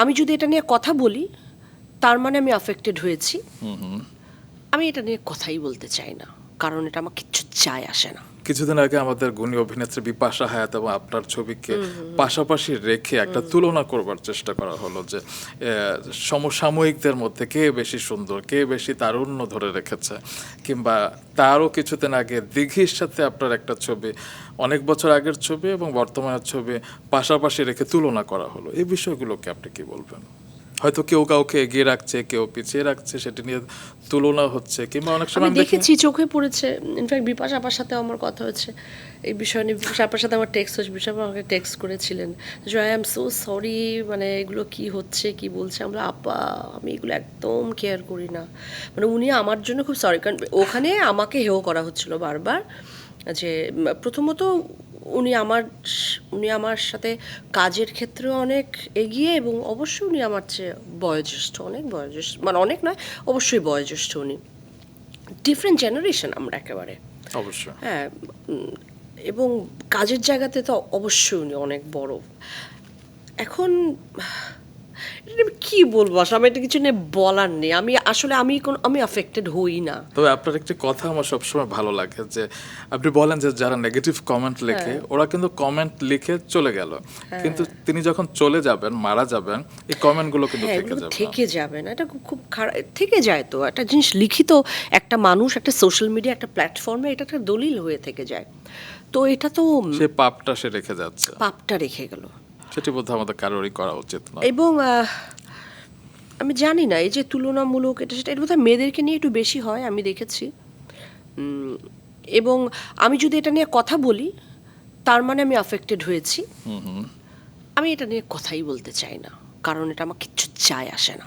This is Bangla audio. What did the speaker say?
আমি যদি এটা নিয়ে কথা বলি তার মানে আমি আফেক্টেড হয়েছি। আমি এটা নিয়ে কথাই বলতে চাই না। কারণ এটা আমার কিচ্ছু যায় আসে না। কিছুদিন আগে আমাদের গুণী অভিনেত্রী বিপাশা হায়াত এবং আপনার ছবিকে পাশাপাশি রেখে একটা তুলনা করবার চেষ্টা করা হলো যে সমসাময়িকদের মধ্যে কে বেশি সুন্দর কে বেশি তারুণ্য ধরে রেখেছে কিংবা তারও কিছুদিন আগে দিঘির সাথে আপনার একটা ছবি অনেক বছর আগের ছবি এবং বর্তমানের ছবি পাশাপাশি রেখে তুলনা করা হলো। এই বিষয়গুলোকে আপনি কি বলবেন? হয়তো কেউ কাউকে এগিয়ে রাখছে কেউ পিছিয়ে রাখছে সেটি নিয়ে তুলনা হচ্ছে কিংবা অনেক সময় আমি দেখেছি চোখে পড়েছে। ইনফ্যাক্ট বিপাশ আপার সাথে আমার কথা হচ্ছে এই বিষয় নিয়ে বিপাশ আপার সাথে আমার টেক্সট হচ্ছে বিপাশ আমাকে টেক্সট করেছিলেন যে আই এম সো সরি মানে এগুলো কি হচ্ছে কি বলছে? আমরা আপা আমি এগুলো একদম কেয়ার করি না। মানে উনি আমার জন্য খুব সরি কারণ ওখানে আমাকে হেও করা হচ্ছিল বারবার যে প্রথমত উনি আমার উনি আমার সাথে কাজের ক্ষেত্রেও অনেক এগিয়ে এবং অবশ্যই উনি আমার চেয়ে বয়োজ্যেষ্ঠ অনেক বয়োজ্যেষ্ঠ মানে অনেক নয় অবশ্যই বয়োজ্যেষ্ঠ উনি। ডিফারেন্ট জেনারেশন আমরা একেবারে। অবশ্যই। হ্যাঁ এবং কাজের জায়গাতে তো অবশ্যই উনি অনেক বড়। এখন আমি কি বলব? আসলে আমি এটা কিছু নিয়ে বলার নেই। আমি আসলে আমি কোন আমি অ্যাফেক্টেড হই না। তবে আপনার একটি কথা আমার সবসময় ভালো লাগে যে আপনি বলেন যে যারা নেগেটিভ কমেন্ট লেখে ওরা কিন্তু কমেন্ট লিখে চলে গেল। কিন্তু তিনি যখন চলে যাবেন মারা যাবেন এই কমেন্টগুলো কিন্তু হ্যাঁ থেকে যাবে। থেকে যাবে না। এটা খুব খুব খারাপ থেকে যায় তো। একটা জিনিস লিখিত একটা মানুষ একটা সোশ্যাল মিডিয়া একটা প্ল্যাটফর্মে এটা একটা দলিল হয়ে থেকে যায়। তো এটা তো সে পাপটা সে রেখে যাচ্ছে। পাপটা রেখে গেল। সেটি বোধহয় আমাদের কারোরই করা উচিত নয়। এবং আমি জানি না এই যে তুলনামূলক এটা সেটা এটা বোধহয় মেয়েদেরকে নিয়ে একটু বেশি হয় আমি দেখেছি। এবং আমি যদি এটা নিয়ে কথা বলি তার মানে আমি আফেক্টেড হয়েছি। আমি এটা নিয়ে কথাই বলতে চাই না কারণ এটা আমার কিচ্ছু চায় আসে না।